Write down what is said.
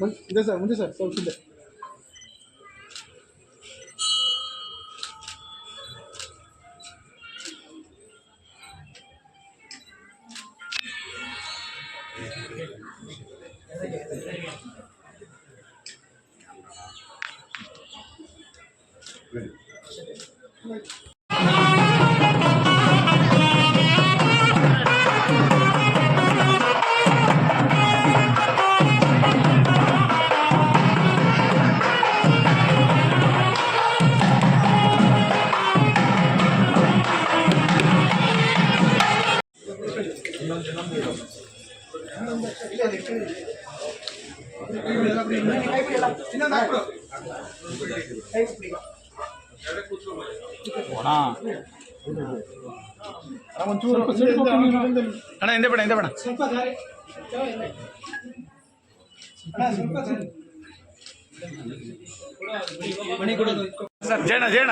ಮುಂದೆ- ಇದೆ ಸರ್ ಮುಂದೆ ಸರ್ ಸ್ವಲ್ಪ ಹಿಂದೆ ಒಂಚೂರು ಅಣ್ಣ ಹಿಂದೆ ಬೇಡ ಹಿಂದೆ ಬೇಡ. ಸ್ವಲ್ಪ ಸರ್ ಜೇಣ ಜೇಣ.